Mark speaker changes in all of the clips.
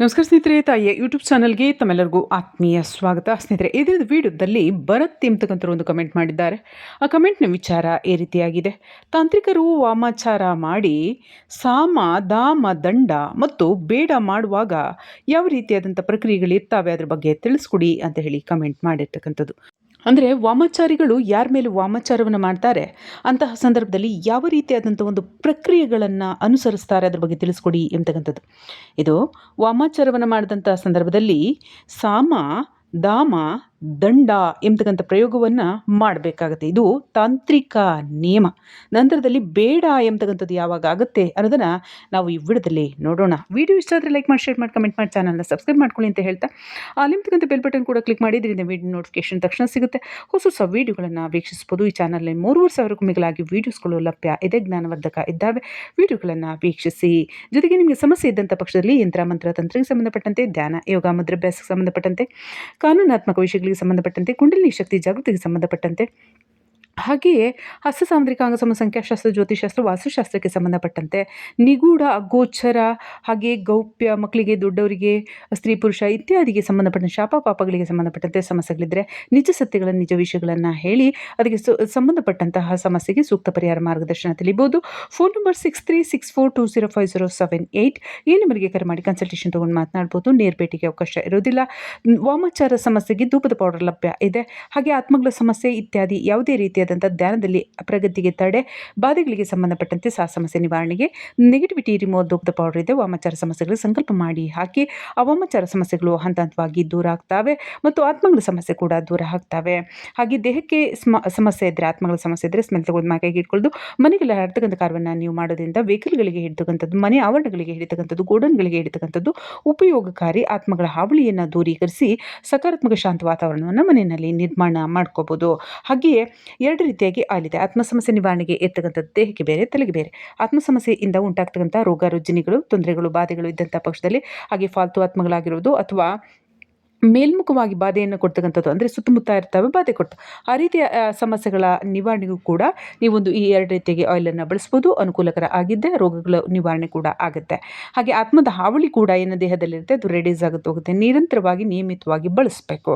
Speaker 1: ನಮಸ್ಕಾರ ಸ್ನೇಹಿತರೆ ತಾಯಿಯ ಯೂಟ್ಯೂಬ್ ಚಾನಲ್ಗೆ ತಮ್ಮೆಲ್ಲರಿಗೂ ಆತ್ಮೀಯ ಸ್ವಾಗತ. ಸ್ನೇಹಿತರೆ ಇದರ ವಿಡಿಯೋದಲ್ಲಿ ಭರತ್ ಎಂಬತಕ್ಕಂಥವ್ರು ಒಂದು ಕಮೆಂಟ್ ಮಾಡಿದ್ದಾರೆ. ಆ ಕಮೆಂಟ್ನ ವಿಚಾರ ಈ ರೀತಿಯಾಗಿದೆ. ತಾಂತ್ರಿಕರು ವಾಮಾಚಾರ ಮಾಡಿ ಸಾಮ, ದಾಮ, ದಂಡ ಮತ್ತು ಬೇಡ ಮಾಡುವಾಗ ಯಾವ ರೀತಿಯಾದಂಥ ಪ್ರಕ್ರಿಯೆಗಳಿರ್ತಾವೆ ಅದ್ರ ಬಗ್ಗೆ ತಿಳಿಸ್ಕೊಡಿ ಅಂತ ಹೇಳಿ ಕಮೆಂಟ್ ಮಾಡಿರ್ತಕ್ಕಂಥದ್ದು. ಅಂದರೆ ವಾಮಾಚಾರಿಗಳು ಯಾರ ಮೇಲೆ ವಾಮಾಚಾರವನ್ನು ಮಾಡ್ತಾರೆ? ಅಂತಹ ಸಂದರ್ಭದಲ್ಲಿ ಯಾವ ರೀತಿಯಾದಂಥ ಒಂದು ಪ್ರಕ್ರಿಯೆಗಳನ್ನು ಅನುಸರಿಸ್ತಾರೆ ಅದ್ರ ಬಗ್ಗೆ ತಿಳಿಸ್ಕೊಡಿ ಎಂತಕ್ಕಂಥದ್ದು. ಇದು ವಾಮಾಚಾರವನ್ನು ಮಾಡಿದಂಥ ಸಂದರ್ಭದಲ್ಲಿ ಸಾಮ, ದಾಮ ದಂಡ ಎಂಬತಕ್ಕಂಥ ಪ್ರಯೋಗವನ್ನು ಮಾಡಬೇಕಾಗತ್ತೆ. ಇದು ತಾಂತ್ರಿಕ ನಿಯಮ. ನಂತರದಲ್ಲಿ ಬೇಡ ಎಂಬತಕ್ಕಂಥದ್ದು ಯಾವಾಗ ಆಗುತ್ತೆ ಅನ್ನೋದನ್ನು ನಾವು ಈ ವಿಡಿಯೋದಲ್ಲಿ ನೋಡೋಣ. ವಿಡಿಯೋ ಇಷ್ಟ ಆದರೆ ಲೈಕ್ ಮಾಡಿ, ಶೇರ್ ಮಾಡಿ, ಕಮೆಂಟ್ ಮಾಡಿ ಚಾನಲ್ನ ಸಬ್ಸ್ಕ್ರೈಬ್ ಮಾಡ್ಕೊಳ್ಳಿ ಅಂತ ಹೇಳ್ತಾ. ಅಲ್ಲಿಂತಕ್ಕಂಥ ಬೆಲ್ ಬಟನ್ ಕೂಡ ಕ್ಲಿಕ್ ಮಾಡಿ ಇದರಿಂದ ವಿಡಿಯೋ ನೋಟಿಫಿಕೇಶನ್ ತಕ್ಷಣ ಸಿಗುತ್ತೆ. ಹೊಸ ಹೊಸ ವೀಡಿಯೋಗಳನ್ನು ವೀಕ್ಷಿಸ್ಬೋದು ಈ ಚಾನಲ್ನಲ್ಲಿ ಮೂರುವರೆ ಸಾವಿರಕ್ಕೂ ಮಿಗಿಲಾಗಿ ವೀಡಿಯೋಸ್ಗಳು ಲಭ್ಯ. ಇದೆ ಜ್ಞಾನವರ್ಧಕ ಇದ್ದಾವೆ. ವಿಡಿಯೋಗಳನ್ನು ವೀಕ್ಷಿಸಿ. ಜೊತೆಗೆ ನಿಮಗೆ ಸಮಸ್ಯೆ ಇದ್ದಂಥ ಪಕ್ಷದಲ್ಲಿ ಯಂತ್ರ, ಮಂತ್ರ, ತಂತ್ರಕ್ಕೆ ಸಂಬಂಧಪಟ್ಟಂತೆ ಧ್ಯಾನ, ಯೋಗ ಮುದ್ರಾಭ್ಯಾಸಕ್ಕೆ ಸಂಬಂಧಪಟ್ಟಂತೆ ಕಾನೂನಾತ್ಮಕ ವಿಷಯಗಳಿಗೆ ಸಂಬಂಧಪಟ್ಟಂತೆ ಕುಂಡಲಿನಿ ಶಕ್ತಿ ಜಾಗೃತಿಗೆ ಸಂಬಂಧಪಟ್ಟಂತೆ ಹಾಗೆಯೇ ಹಸ್ತ ಸಾಮುದ್ರಿಕ ಅಂಗಸಮ ಸಂಖ್ಯಾಶಾಸ್ತ್ರ ಜ್ಯೋತಿಷಾಸ್ತ್ರ ವಾಸ್ತುಶಾಸ್ತ್ರಕ್ಕೆ ಸಂಬಂಧಪಟ್ಟಂತೆ ನಿಗೂಢ ಅಗೋಚರ ಹಾಗೆ ಗೌಪ್ಯ ಮಕ್ಕಳಿಗೆ, ದೊಡ್ಡವರಿಗೆ, ಸ್ತ್ರೀ, ಪುರುಷ ಇತ್ಯಾದಿಗೆ ಸಂಬಂಧಪಟ್ಟ ಶಾಪ ಪಾಪಗಳಿಗೆ ಸಂಬಂಧಪಟ್ಟಂತೆ ಸಮಸ್ಯೆಗಳಿದ್ದರೆ ನಿಜ ಸತ್ಯಗಳನ್ನು, ನಿಜ ವಿಷಯಗಳನ್ನು ಹೇಳಿ ಅದಕ್ಕೆ ಸಂಬಂಧಪಟ್ಟಂತಹ ಸಮಸ್ಯೆಗೆ ಸೂಕ್ತ ಪರಿಹಾರ ಮಾರ್ಗದರ್ಶನ ತಿಳಿಬೋದು. Phone number six three six four two zero five zero seven eight ಈ ನಂಬರ್ಗೆ ಕರೆ ಮಾಡಿ ಕನ್ಸಲ್ಟೇಷನ್ ತೊಗೊಂಡು ಮಾತನಾಡ್ಬೋದು. ನೇರ ಭೇಟಿಗೆ ಅವಕಾಶ ಇರೋದಿಲ್ಲ ವಾಮಾಚಾರ ಸಮಸ್ಯೆಗೆ ಧೂಪದ ಪೌಡರ್ ಲಭ್ಯ ಇದೆ. ಹಾಗೆ ಆತ್ಮಗಳ ಸಮಸ್ಯೆ ಇತ್ಯಾದಿ ಯಾವುದೇ ರೀತಿಯಾದಂಥ ಧ್ಯಾನದಲ್ಲಿ ಪ್ರಗತಿಗೆ ತಡೆ, ಬಾಧೆಗಳಿಗೆ ಸಂಬಂಧಪಟ್ಟಂತೆ ಸಹ ಸಮಸ್ಯೆ ನಿವಾರಣೆಗೆ ನೆಗೆಟಿವಿಟಿ ರಿಮೋ ದುಗ್ಧ ಪೌಡರ್ ಇದೆ. ವಾಮಾಚಾರ ಸಮಸ್ಯೆಗಳು ಸಂಕಲ್ಪ ಮಾಡಿ ಹಾಕಿ, ಅವಾಮಾಚಾರ ವಾಮಾಚಾರ ಸಮಸ್ಯೆಗಳು ಹಂತ ಹಂತವಾಗಿ ದೂರ ಆಗ್ತವೆ ಮತ್ತು ಆತ್ಮಗಳ ಸಮಸ್ಯೆ ಕೂಡ ದೂರ ಆಗ್ತವೆ. ಹಾಗೆ ದೇಹಕ್ಕೆ ಸ್ಮ, ಸಮಸ್ಯೆ ಇದ್ದರೆ ಆತ್ಮಗಳ ಸಮಸ್ಯೆ ಇದ್ದರೆ ಸ್ಮೆಲ್ ತಗೊಂಡು ಮೈಕೈಗೆ ಇಟ್ಕೊಳ್ಳೋದು ಮನೆಗೆಲ್ಲ ಹರಡ್ತಕ್ಕಂಥ ಕಾರ್ಯವನ್ನು ನೀವು ಮಾಡೋದ್ರಿಂದ ವೆಹಿಕಲ್ಗಳಿಗೆ ಹಿಡ್ತಕ್ಕಂಥದ್ದು, ಮನೆ ಆವರಣಗಳಿಗೆ ಹಿಡಿತಕ್ಕಂಥದ್ದು, ಗೋಡನ್ಗಳಿಗೆ ಹಿಡಿತಕ್ಕಂಥದ್ದು ಉಪಯೋಗಕಾರಿ ಆತ್ಮಗಳ ಹಾವಳಿಯನ್ನು ದೂರೀಕರಿಸಿ ಸಕಾರಾತ್ಮಕ ಶಾಂತ ವಾತಾವರಣವನ್ನು ಮನೆಯಲ್ಲಿ ನಿರ್ಮಾಣ ಮಾಡ್ಕೋಬೋದು. ಹಾಗೆಯೇ ಎರಡು ರೀತಿಯಾಗಿ ಆಲಿದೆ. ಆತ್ಮಸಮಸ್ಯೆ ಆತ್ಮ ಸಮಸ್ಯೆ ನಿವಾರಣೆಗೆ ಇರ್ತಕ್ಕಂಥದ್ದು ದೇಹಕ್ಕೆ ಬೇರೆ, ತಲೆಗೆ ಬೇರೆ. ಆತ್ಮ ಸಮಸ್ಯೆಯಿಂದ ಉಂಟಾಗ್ತಕ್ಕಂಥ ರೋಗ, ರುಜಿನಿಗಳು, ತೊಂದರೆಗಳು, ಬಾಧೆಗಳು ಇದ್ದಂಥ ಪಕ್ಷದಲ್ಲಿ ಹಾಗೆ ಫಾಲ್ತು ಆತ್ಮಗಳಾಗಿರೋದು ಅಥವಾ ಮೇಲ್ಮುಖವಾಗಿ ಬಾಧೆಯನ್ನು ಕೊಡ್ತಕ್ಕಂಥದ್ದು ಅಂದರೆ ಸುತ್ತಮುತ್ತ ಇರ್ತವೆ ಬಾಧೆ ಕೊಟ್ಟು ಆ ರೀತಿಯ ಸಮಸ್ಯೆಗಳ ನಿವಾರಣೆಗೂ ಕೂಡ ನೀವೊಂದು ಈ ಎರಡು ರೀತಿಯಾಗಿ ಆಯಿಲನ್ನು ಬಳಸ್ಬೋದು, ಅನುಕೂಲಕರ ಆಗಿದ್ದೆ ರೋಗಗಳ ನಿವಾರಣೆ ಕೂಡ ಆಗುತ್ತೆ. ಹಾಗೆ ಆತ್ಮದ ಹಾವಳಿ ಕೂಡ ಏನು ದೇಹದಲ್ಲಿರುತ್ತೆ, ಅದು ರೆಡ್ಯೂಸ್ ಆಗುತ್ತೆ, ಹೋಗುತ್ತೆ. ನಿರಂತರವಾಗಿ ನಿಯಮಿತವಾಗಿ ಬಳಸಬೇಕು.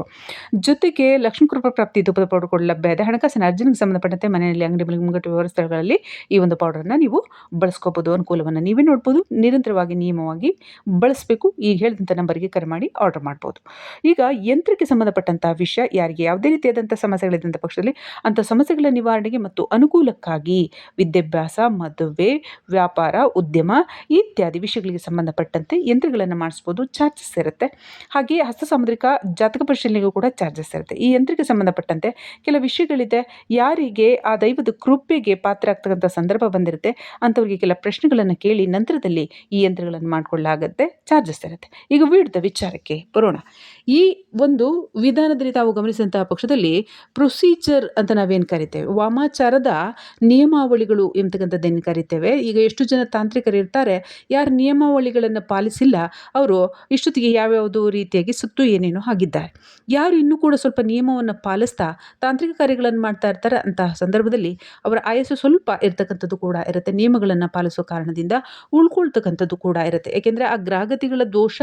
Speaker 1: ಜೊತೆಗೆ ಲಕ್ಷ್ಮೀ ಕೃಪಾ ಪ್ರಾಪ್ತಿ ಧೂಪದ ಪೌಡರ್ ಕೂಡ ಲಭ್ಯ ಇದೆ. ಹಣಕಾಸಿನ ಅರ್ಜುನಿಗೆ ಸಂಬಂಧಪಟ್ಟಂತೆ ಮನೆಯಲ್ಲಿ ಅಂಗಡಿ ಮುಂಗಟ್ಟು ವ್ಯವಹಾರ ಸ್ಥಳಗಳಲ್ಲಿ ಈ ಒಂದು ಪೌಡರನ್ನು ನೀವು ಬಳಸ್ಕೋಬೋದು, ಅನುಕೂಲವನ್ನು ನೀವೇ ನೋಡ್ಬೋದು. ನಿರಂತರವಾಗಿ ನಿಯಮವಾಗಿ ಬಳಸಬೇಕು. ಈಗ ಹೇಳಿದಂಥ ನಂಬರಿಗೆ ಕರೆ ಮಾಡಿ ಆರ್ಡರ್ ಮಾಡ್ಬೋದು. ಈಗ ಯಂತ್ರಕ್ಕೆ ಸಂಬಂಧಪಟ್ಟಂಥ ವಿಷಯ ಯಾರಿಗೆ? ಯಾವುದೇ ರೀತಿಯಾದಂಥ ಸಮಸ್ಯೆಗಳಿದ್ದಂಥ ಪಕ್ಷದಲ್ಲಿ ಅಂಥ ಸಮಸ್ಯೆಗಳ ನಿವಾರಣೆಗೆ ಮತ್ತು ಅನುಕೂಲಕ್ಕಾಗಿ ವಿದ್ಯಾಭ್ಯಾಸ, ಮದುವೆ, ವ್ಯಾಪಾರ, ಉದ್ಯಮ ಇತ್ಯಾದಿ ವಿಷಯಗಳಿಗೆ ಸಂಬಂಧಪಟ್ಟಂತೆ ಯಂತ್ರಗಳನ್ನು ಮಾಡಿಸ್ಬೋದು, ಚಾರ್ಜಸ್ ಇರುತ್ತೆ. ಹಾಗೆಯೇ ಹಸ್ತ ಸಾಮುದ್ರಿಕ ಜಾತಕ ಪರಿಶೀಲನೆಗೂ ಕೂಡ ಚಾರ್ಜಸ್ ಇರುತ್ತೆ. ಈ ಯಂತ್ರಕ್ಕೆ ಸಂಬಂಧಪಟ್ಟಂತೆ ಕೆಲವು ವಿಷಯಗಳಿದೆ. ಯಾರಿಗೆ ಆ ದೈವದ ಕೃಪೆಗೆ ಪಾತ್ರ ಆಗ್ತಕ್ಕಂಥ ಸಂದರ್ಭ ಬಂದಿರುತ್ತೆ. ಅಂಥವ್ರಿಗೆ ಕೆಲ ಪ್ರಶ್ನೆಗಳನ್ನು ಕೇಳಿ ನಂತರದಲ್ಲಿ ಈ ಯಂತ್ರಗಳನ್ನು ಮಾಡಿಕೊಳ್ಳಲಾಗುತ್ತೆ ಚಾರ್ಜಸ್ ಇರುತ್ತೆ. ಈಗ ವಿಡಿದ ವಿಚಾರಕ್ಕೆ ಬರೋಣ. ಈ ಒಂದು ವಿಧಾನದಲ್ಲಿ ತಾವು ಗಮನಿಸಿದಂತಹ ಪಕ್ಷದಲ್ಲಿ ಪ್ರೊಸೀಜರ್ ಅಂತ ನಾವೇನು ಕರಿತೇವೆ? ವಾಮಾಚಾರದ ನಿಯಮಾವಳಿಗಳು ಎಂತಕ್ಕಂಥದ್ದೇನು ಕರಿತೇವೆ? ಈಗ ಎಷ್ಟು ಜನ ತಾಂತ್ರಿಕರು ಇರ್ತಾರೆ, ಯಾರು ನಿಯಮಾವಳಿಗಳನ್ನು ಪಾಲಿಸಿಲ್ಲ, ಅವರು ಇಷ್ಟೊತ್ತಿಗೆ ಯಾವ್ಯಾವುದೋ ರೀತಿಯಾಗಿ ಸುತ್ತು ಏನೇನೋ ಆಗಿದ್ದಾರೆ ಯಾರು ಇನ್ನೂ ಕೂಡ ಸ್ವಲ್ಪ ನಿಯಮವನ್ನು ಪಾಲಿಸ್ತಾ ತಾಂತ್ರಿಕ ಕಾರ್ಯಗಳನ್ನು ಮಾಡ್ತಾ ಇರ್ತಾರೆ ಅಂತಹ ಸಂದರ್ಭದಲ್ಲಿ ಅವರ ಆಯಸ್ಸು ಸ್ವಲ್ಪ ಇರತಕ್ಕಂಥದ್ದು ಕೂಡ ಇರುತ್ತೆ, ನಿಯಮಗಳನ್ನು ಪಾಲಿಸೋ ಕಾರಣದಿಂದ ಉಳ್ಕೊಳ್ತಕ್ಕಂಥದ್ದು ಕೂಡ ಇರುತ್ತೆ. ಯಾಕೆಂದರೆ ಆ ಗ್ರಹಗತಿಗಳ ದೋಷ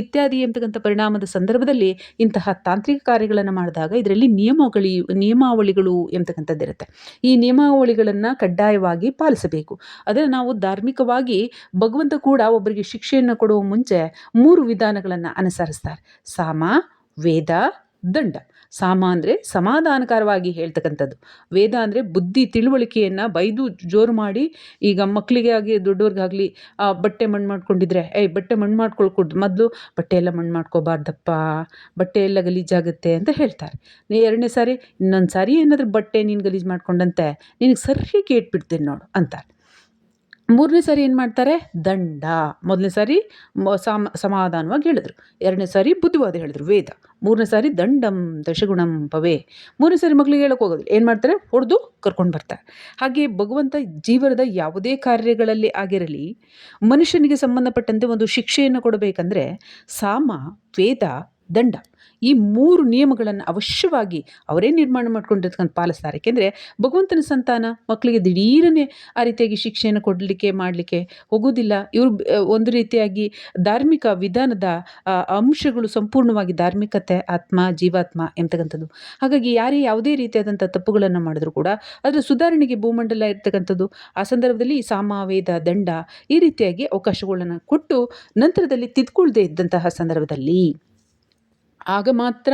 Speaker 1: ಇತ್ಯಾದಿ ಎಂತಕ್ಕಂಥ ಪರಿಣಾಮದ ಸಂದರ್ಭದಲ್ಲಿ ಇಂತಹ ತಾಂತ್ರಿಕ ಕಾರ್ಯಗಳನ್ನು ಮಾಡಿದಾಗ ಇದರಲ್ಲಿ ನಿಯಮಗಳಿ, ನಿಯಮಾವಳಿಗಳು ಎಂತಕ್ಕಂಥದ್ದಿರುತ್ತೆ. ಈ ನಿಯಮಾವಳಿಗಳನ್ನು ಕಡ್ಡಾಯವಾಗಿ ಪಾಲಿಸಬೇಕು. ಅದನ್ನು ನಾವು ಧಾರ್ಮಿಕವಾಗಿ ಭಗವಂತ ಕೂಡ ಒಬ್ಬರಿಗೆ ಶಿಕ್ಷೆಯನ್ನು ಕೊಡುವ ಮುಂಚೆ ಮೂರು ವಿಧಾನಗಳನ್ನು ಅನುಸರಿಸ್ತಾರೆ. ಸಾಮ, ವೇದ, ದಂಡ. ಸಾಮ ಅಂದರೆ ಸಮಾಧಾನಕರವಾಗಿ ಹೇಳ್ತಕ್ಕಂಥದ್ದು. ವೇದ ಅಂದರೆ ಬುದ್ಧಿ ತಿಳುವಳಿಕೆಯನ್ನು ಬೈದು ಜೋರು ಮಾಡಿ, ಈಗ ಮಕ್ಕಳಿಗೆ ಆಗಲಿ, ದೊಡ್ಡವ್ರಿಗಾಗಲಿ ಬಟ್ಟೆ ಮಣ್ಣು ಮಾಡ್ಕೊಂಡಿದ್ರೆ, ಏಯ್, ಬಟ್ಟೆ ಮಣ್ಣು ಮಾಡ್ಕೊಳ್ಕೊಡ್ದು, ಮೊದಲು ಬಟ್ಟೆ ಎಲ್ಲ ಮಣ್ಣು ಮಾಡ್ಕೋಬಾರ್ದಪ್ಪ, ಬಟ್ಟೆ ಎಲ್ಲ ಗಲೀಜಾಗುತ್ತೆ ಅಂತ ಹೇಳ್ತಾರೆ. ನೀ, ಎರಡನೇ ಸಾರಿ, ಇನ್ನೊಂದು ಸಾರಿ ಏನಾದರೂ ಬಟ್ಟೆ ನೀನು ಗಲೀಜು ಮಾಡ್ಕೊಂಡಂತೆ, ನಿನಗೆ ಸರಿ ಕೇಟ್ಬಿಡ್ತೀನಿ ನೋಡು ಅಂತಾರೆ. ಮೂರನೇ ಸಾರಿ ಏನು ಮಾಡ್ತಾರೆ? ದಂಡ. ಮೊದಲನೇ ಸಾರಿ ಸಮಾಧಾನವಾಗಿ ಹೇಳಿದ್ರು. ಎರಡನೇ ಸಾರಿ ಬುದ್ಧಿವಾದ ಹೇಳಿದ್ರು, ವೇದ. ಮೂರನೇ ಸಾರಿ ದಂಡಂ ದಶಗುಣಂ ಪವೇ. ಮೂರನೇ ಸಾರಿ ಮಕ್ಕಳಿಗೆ ಹೇಳಕ್ಕೆ ಹೋಗೋದಿಲ್ಲ. ಏನು ಮಾಡ್ತಾರೆ? ಹೊಡೆದು ಕರ್ಕೊಂಡು ಬರ್ತಾರೆ. ಹಾಗೆ ಭಗವಂತ ಜೀವನದ ಯಾವುದೇ ಕಾರ್ಯಗಳಲ್ಲಿ ಆಗಿರಲಿ, ಮನುಷ್ಯನಿಗೆ ಸಂಬಂಧಪಟ್ಟಂತೆ ಒಂದು ಶಿಕ್ಷೆಯನ್ನು ಕೊಡಬೇಕಂದ್ರೆ, ಸಾಮ, ವೇದ ದಂಡ. ಈ ಮೂರು ನಿಯಮಗಳನ್ನು ಅವಶ್ಯವಾಗಿ ಅವರೇ ನಿರ್ಮಾಣ ಮಾಡ್ಕೊಂಡಿರ್ತಕ್ಕಂಥ ಪಾಲಿಸ್ತಾರೆ ಏಕೆಂದರೆ ಭಗವಂತನ ಸಂತಾನ ಮಕ್ಕಳಿಗೆ ದಿಢೀರನೇ ಆ ರೀತಿಯಾಗಿ ಶಿಕ್ಷೆಯನ್ನು ಕೊಡಲಿಕ್ಕೆ, ಮಾಡಲಿಕ್ಕೆ ಹೋಗೋದಿಲ್ಲ ಇವರು ಒಂದು ರೀತಿಯಾಗಿ ಧಾರ್ಮಿಕ ವಿಧಾನದ ಅಂಶಗಳು ಸಂಪೂರ್ಣವಾಗಿ ಧಾರ್ಮಿಕತೆ, ಆತ್ಮ, ಜೀವಾತ್ಮ ಎಂತಕ್ಕಂಥದ್ದು. ಹಾಗಾಗಿ ಯಾರೇ ಯಾವುದೇ ರೀತಿಯಾದಂಥ ತಪ್ಪುಗಳನ್ನು ಮಾಡಿದ್ರು ಕೂಡ ಅದರ ಸುಧಾರಣೆಗೆ ಭೂಮಂಡಲ ಇರ್ತಕ್ಕಂಥದ್ದು. ಆ ಸಂದರ್ಭದಲ್ಲಿ ಸಾಮಾವೇದ ದಂಡ ಈ ರೀತಿಯಾಗಿ ಅವಕಾಶಗಳನ್ನು ಕೊಟ್ಟು ನಂತರದಲ್ಲಿ ತಿದ್ಕೊಳ್ದೇ ಇದ್ದಂತಹ ಸಂದರ್ಭದಲ್ಲಿ ಆಗ ಮಾತ್ರ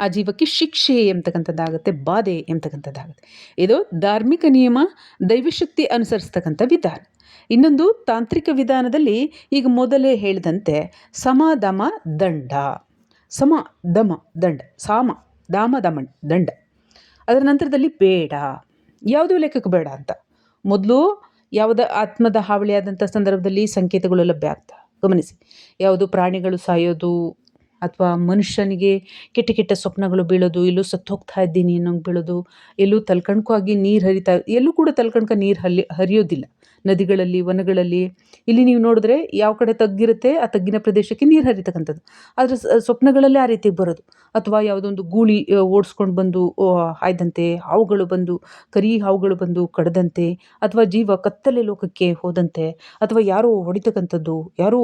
Speaker 1: ಆ ಜೀವಕ್ಕೆ ಶಿಕ್ಷೆ ಎಂಬತಕ್ಕಂಥದ್ದಾಗುತ್ತೆ ಬಾಧೆ ಎಂಬತಕ್ಕಂಥದ್ದಾಗುತ್ತೆ ಇದು ಧಾರ್ಮಿಕ ನಿಯಮ, ದೈವಶಕ್ತಿ ಅನುಸರಿಸ್ತಕ್ಕಂಥ ವಿಧಾನ. ಇನ್ನೊಂದು ತಾಂತ್ರಿಕ ವಿಧಾನದಲ್ಲಿ ಈಗ ಮೊದಲೇ ಹೇಳಿದಂತೆ ಸಮ ದಮ ದಂಡ. ಸಮ ದಮ ದಂಡ, ಸಾಮ, ದಾಮ ದಮ ದಂಡ. ಅದರ ನಂತರದಲ್ಲಿ ಬೇಡ. ಯಾವುದೂ ಲೆಕ್ಕಕ್ಕೆ ಬೇಡ ಅಂತ. ಮೊದಲು ಯಾವುದ ಆತ್ಮದ ಹಾವಳಿಯಾದಂಥ ಸಂದರ್ಭದಲ್ಲಿ ಸಂಕೇತಗಳು ಲಭ್ಯ ಆಗ್ತಾ, ಗಮನಿಸಿ. ಯಾವುದು ಪ್ರಾಣಿಗಳು ಸಾಯೋದು ಅಥವಾ ಮನುಷ್ಯನಿಗೆ ಕೆಟ್ಟ ಕೆಟ್ಟ ಸ್ವಪ್ನಗಳು ಬೀಳೋದು, ಎಲ್ಲೂ ಸತ್ತು ಹೋಗ್ತಾ ಇದ್ದೀನಿ ಅನ್ನೋಂಗೆ ಬೀಳೋದು, ಎಲ್ಲೂ ತಲ್ಕಣ್ಕಾಗಿ ನೀರು ಹರಿತಾ, ಎಲ್ಲೂ ಕೂಡ ತಲ್ಕಣ್ಕ ನೀರು ಹಲ್ಲಿ, ಹರಿಯೋದಿಲ್ಲ. ನದಿಗಳಲ್ಲಿ, ವನಗಳಲ್ಲಿ. ಇಲ್ಲಿ ನೀವು ನೋಡಿದ್ರೆ ಯಾವ ಕಡೆ ತಗ್ಗಿರುತ್ತೆ, ಆ ತಗ್ಗಿನ ಪ್ರದೇಶಕ್ಕೆ ನೀರು ಹರಿತಕ್ಕಂಥದ್ದು. ಆದರೆ ಸ್ವಪ್ನಗಳಲ್ಲೇ ಆ ರೀತಿ ಬರೋದು. ಅಥವಾ ಯಾವುದೊಂದು ಗೂಳಿ ಓಡಿಸ್ಕೊಂಡು ಬಂದು ಹಾಯ್ದಂತೆ, ಹಾವುಗಳು ಬಂದು, ಕರಿ ಹಾವುಗಳು ಬಂದು ಕಡದಂತೆ, ಅಥವಾ ಜೀವ ಕತ್ತಲೆ ಲೋಕಕ್ಕೆ ಹೋದಂತೆ, ಅಥವಾ ಯಾರೋ ಹೊಡಿತಕ್ಕಂಥದ್ದು, ಯಾರೋ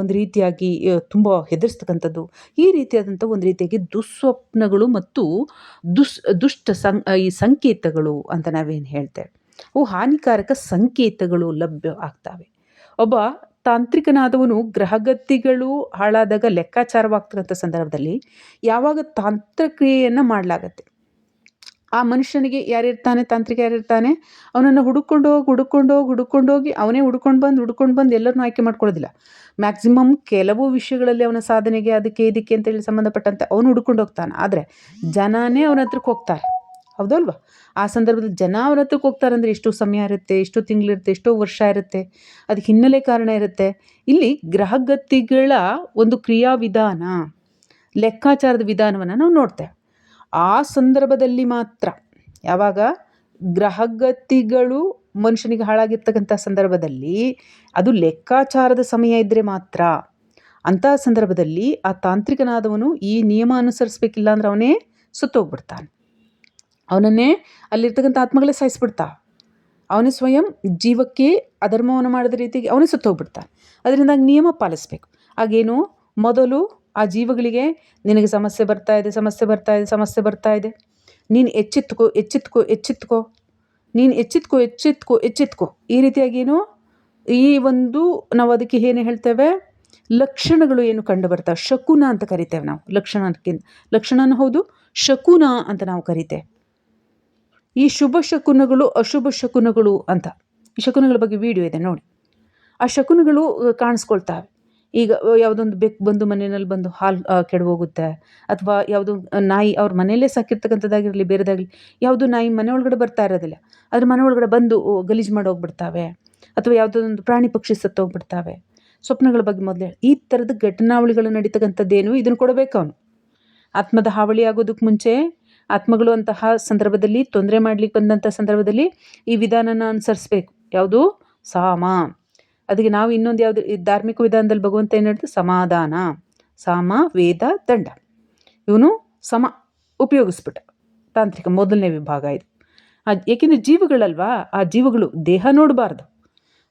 Speaker 1: ಒಂದು ರೀತಿಯಾಗಿ ತುಂಬ ಹೆದರಿಸ್ತಕ್ಕಂಥದ್ದು, ಈ ರೀತಿಯಾದಂಥ ಒಂದು ರೀತಿಯಾಗಿ ದುಸ್ವಪ್ನಗಳು ಮತ್ತು ದುಸ್, ದುಷ್ಟ ಸಂ, ಈ ಸಂಕೇತಗಳು ಅಂತ ನಾವೇನು ಹೇಳ್ತೇವೆ. ಅವು ಹಾನಿಕಾರಕ ಸಂಕೇತಗಳು ಲಭ್ಯ ಆಗ್ತವೆ. ಒಬ್ಬ ತಾಂತ್ರಿಕನಾದವನು ಗ್ರಹಗತಿಗಳು ಹಾಳಾದಾಗ ಲೆಕ್ಕಾಚಾರವಾಗ್ತಕ್ಕಂಥ ಸಂದರ್ಭದಲ್ಲಿ ಯಾವಾಗ ತಾಂತ್ರಕ್ರಿಯೆಯನ್ನು ಮಾಡಲಾಗತ್ತೆ? ಆ ಮನುಷ್ಯನಿಗೆ ಯಾರಿರ್ತಾನೆ? ತಾಂತ್ರಿಕ ಯಾರಿರ್ತಾನೆ? ಅವನನ್ನು ಹುಡುಕೊಂಡು ಹೋಗಿ ಹುಡುಕೊಂಡು ಹೋಗಿ ಹುಡುಕೊಂಡು ಹೋಗಿ ಅವನೇ ಹುಡ್ಕೊಂಡು ಬಂದು ಹುಡ್ಕೊಂಡು ಬಂದು ಎಲ್ಲರನ್ನೂ ಆಯ್ಕೆ ಮಾಡ್ಕೊಳ್ಳೋದಿಲ್ಲ. ಮ್ಯಾಕ್ಸಿಮಮ್ ಕೆಲವು ವಿಷಯಗಳಲ್ಲಿ ಅವನ ಸಾಧನೆಗೆ, ಅದಕ್ಕೆ, ಇದಕ್ಕೆ ಅಂತೇಳಿ ಸಂಬಂಧಪಟ್ಟಂತೆ ಅವನು ಹುಡ್ಕೊಂಡು ಹೋಗ್ತಾನೆ. ಆದರೆ ಜನನೇ ಅವನ ಹತ್ರಕ್ಕೆ ಹೋಗ್ತಾರೆ. ಹೌದಲ್ವಾ? ಆ ಸಂದರ್ಭದಲ್ಲಿ ಜನ ಅವ್ರ ಹತ್ರಕ್ಕೆ ಹೋಗ್ತಾರೆ ಅಂದರೆ ಎಷ್ಟೋ ಸಮಯ ಇರುತ್ತೆ, ಎಷ್ಟೋ ತಿಂಗಳಿರುತ್ತೆ, ಎಷ್ಟೋ ವರ್ಷ ಇರುತ್ತೆ ಅದಕ್ಕೆ ಹಿನ್ನೆಲೆ ಕಾರಣ ಇರುತ್ತೆ. ಇಲ್ಲಿ ಗ್ರಹಗತಿಗಳ ಒಂದು ಕ್ರಿಯಾವಿಧಾನ, ಲೆಕ್ಕಾಚಾರದ ವಿಧಾನವನ್ನು ನಾವು ನೋಡ್ತೇವೆ. ಆ ಸಂದರ್ಭದಲ್ಲಿ ಮಾತ್ರ, ಯಾವಾಗ ಗ್ರಹಗತಿಗಳು ಮನುಷ್ಯನಿಗೆ ಹಾಳಾಗಿರ್ತಕ್ಕಂಥ ಸಂದರ್ಭದಲ್ಲಿ, ಅದು ಲೆಕ್ಕಾಚಾರದ ಸಮಯ ಇದ್ದರೆ ಮಾತ್ರ. ಅಂತಹ ಸಂದರ್ಭದಲ್ಲಿ ಆ ತಾಂತ್ರಿಕನಾದವನು ಈ ನಿಯಮ ಅನುಸರಿಸಬೇಕಿಲ್ಲ ಅಂದ್ರೆ ಅವನೇ ಸುತ್ತೋಗ್ಬಿಡ್ತಾನೆ. ಅವನನ್ನೇ ಅಲ್ಲಿರ್ತಕ್ಕಂಥ ಆತ್ಮಗಳೇ ಸಾಯಿಸ್ಬಿಡ್ತಾ. ಅವನೇ ಸ್ವಯಂ ಜೀವಕ್ಕೆ ಅಧರ್ಮವನ್ನು ಮಾಡಿದ ರೀತಿಗೆ ಅವನೇ ಸುತ್ತೋಗ್ಬಿಡ್ತಾನೆ ಅದರಿಂದ ನಿಯಮ ಪಾಲಿಸ್ಬೇಕು. ಆಗೇನು ಮೊದಲು ಆ ಜೀವಗಳಿಗೆ ನಿನಗೆ ಸಮಸ್ಯೆ ಬರ್ತಾ ಇದೆ, ಸಮಸ್ಯೆ ಬರ್ತಾ ಇದೆ, ಸಮಸ್ಯೆ ಬರ್ತಾ ಇದೆ. ನೀನು ಎಚ್ಚೆತ್ಕೋ ಎಚ್ಚೆತ್ಕೋ ಎಚ್ಚೆತ್ಕೋ ನೀನು ಎಚ್ಚೆತ್ಕೋ ಎಚ್ಚೆತ್ಕೋ ಎಚ್ಚೆತ್ಕೋ ಈ ರೀತಿಯಾಗಿ ಏನು? ಈ ಒಂದು ನಾವು ಅದಕ್ಕೆ ಏನು ಹೇಳ್ತೇವೆ? ಲಕ್ಷಣಗಳು ಏನು ಕಂಡು ಬರ್ತವೆ ಶಕುನ ಅಂತ ಕರಿತೇವೆ ನಾವು. ಲಕ್ಷಣಕ್ಕಿಂತ ಲಕ್ಷಣನೂ ಹೌದು, ಶಕುನ ಅಂತ ನಾವು ಕರಿತೇವೆ. ಈ ಶುಭ ಶಕುನಗಳು ಅಶುಭ ಶಕುನಗಳು ಅಂತ. ಈ ಶಕುನಗಳ ಬಗ್ಗೆ ವಿಡಿಯೋ ಇದೆ, ನೋಡಿ. ಆ ಶಕುನಗಳು ಕಾಣಿಸ್ಕೊಳ್ತಾವೆ. ಈಗ ಯಾವುದೊಂದು ಬೆಕ್ಕು ಬಂದು ಮನೆಯಲ್ಲಿ ಬಂದು ಹಾಲು ಕೆಡವೋಗುತ್ತೆ, ಅಥವಾ ಯಾವುದೋ ನಾಯಿ ಅವ್ರ ಮನೆಯಲ್ಲೇ ಸಾಕಿರ್ತಕ್ಕಂಥದ್ದಾಗಿರಲಿ ಬೇರೆದಾಗಲಿ ಯಾವುದೋ ನಾಯಿ ಮನೆ ಒಳಗಡೆ ಬರ್ತಾ ಇರೋದಿಲ್ಲ. ಅದ್ರ ಮನೆ ಒಳಗಡೆ ಬಂದು ಗಲೀಜು ಮಾಡಿ ಹೋಗ್ಬಿಡ್ತಾವೆ, ಅಥವಾ ಯಾವುದೋ ಒಂದು ಪ್ರಾಣಿ ಪಕ್ಷಿ ಸತ್ತೋಗ್ಬಿಡ್ತಾವೆ. ಸ್ವಪ್ನಗಳ ಬಗ್ಗೆ ಮೊದಲೇ ಈ ಥರದ ಘಟನಾವಳಿಗಳು ನಡೀತಕ್ಕಂಥದ್ದೇನು? ಇದನ್ನು ಕೊಡಬೇಕು ಅವನು. ಆತ್ಮದ ಹಾವಳಿ ಆಗೋದಕ್ಕೆ ಮುಂಚೆ ಆತ್ಮಗಳು ಅಂತಹ ಸಂದರ್ಭದಲ್ಲಿ ತೊಂದರೆ ಮಾಡ್ಲಿಕ್ಕೆ ಬಂದಂಥ ಸಂದರ್ಭದಲ್ಲಿ ಈ ವಿಧಾನನ ಅನುಸರಿಸ್ಬೇಕು. ಯಾವುದು? ಸಾಮ. ಅದಕ್ಕೆ ನಾವು ಇನ್ನೊಂದು ಯಾವುದು ಧಾರ್ಮಿಕ ವಿಧಾನದಲ್ಲಿ ಭಗವಂತ ಏನು ಹೇಳ್ತಾರೆ ಸಮಾಧಾನ. ಸಾಮ, ವೇದ, ದಂಡ. ಇವನು ಸಮ ಉಪಯೋಗಿಸ್ಬಿಟ್ಟ. ತಾಂತ್ರಿಕ ಮೊದಲನೇ ವಿಭಾಗ ಇದು. ಏಕೆಂದರೆ ಜೀವಗಳಲ್ವಾ? ಆ ಜೀವಗಳು ದೇಹ ನೋಡಬಾರ್ದು.